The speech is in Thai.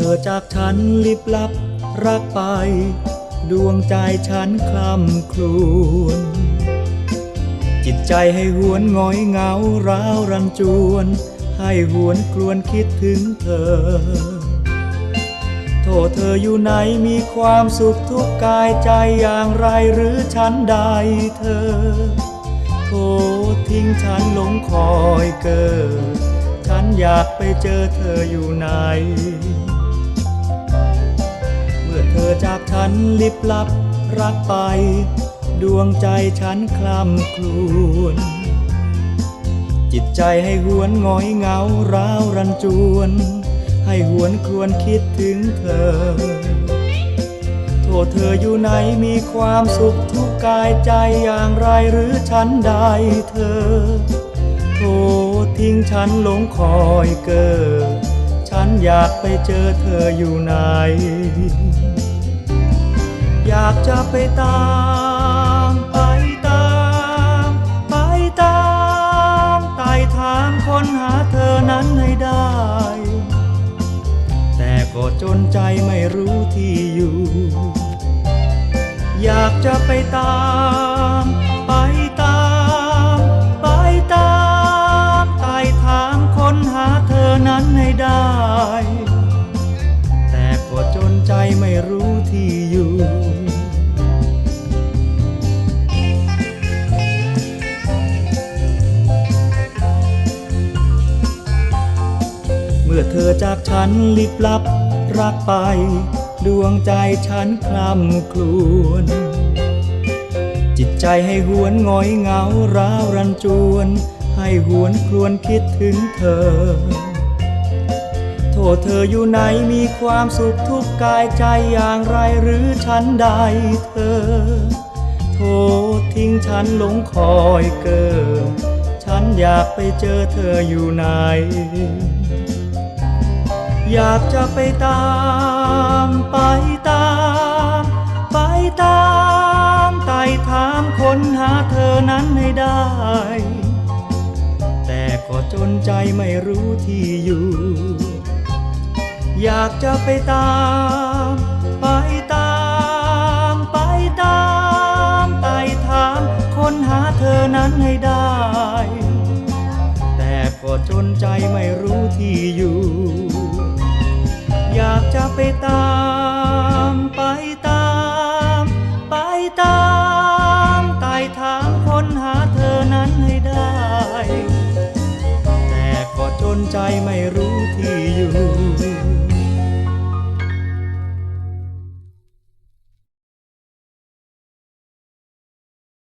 เธอจากฉันลิบลับรักไป ดวงใจฉันคล่ำครวญจิตใจให้หวนหงอยเหงาร้าวรันจวน ให้หวนครวนคิดถึงเธอ โทษเธออยู่ไหนมีความสุขทุกกายใจอย่างไรหรือฉันได้เธอ โทษทิ้งฉันหลงคอยเกิดฉันอยากไปเจอเธออยู่ไหน เธอจากฉันลิบลับรักไป ดวงใจฉันคลำครวญจิตใจให้หวนงอยเหงาร้าวรันจวน ให้หวนครวนคิดถึงเธอ โทษเธออยู่ไหนมีความสุขทุกกายใจอย่างไรหรือฉันได้เธอ โทษทิ้งฉันหลงคอยเกิด ฉันอยากไปเจอเธออยู่ไหน อยากจะไปตามไปตาม ไปตามไต่ถามค้นหาเธอนั้นให้ได้ แต่ก็จนใจไม่รู้ที่อยู่ อยากจะไปตาม ที่อยู่เมื่อเธอจากฉันลิบลับรักไป ดวงใจฉันคลำครวญจิตใจให้หวนงอยเหงาร้าวรันจวน ให้หวนครวนคิดถึงเธอ ทษเธออยู่ไหนมีความสุขทุกกายใจอย่างไรหรือฉันได้เธอ โทษทิ้งฉันหลงคอยเกิดฉันอยากไปเจอเธออยู่ไหน อยากจะไปตามไปตาม ไปตามไต่ถามคนหาเธอนั้นให้ได้ แต่ก็จนใจไม่รู้ที่อยู่ อยากจะไปตาม ไปตาม ไปตามไต่ถามค้นหาเธอนั้นให้ได้ แต่ก็จนใจไม่รู้ที่อยู่ อยากจะไปตาม ไปตาม ไปตามไต่ถามค้นหาเธอนั้นให้ได้ แต่ก็จนใจไม่รู้ที่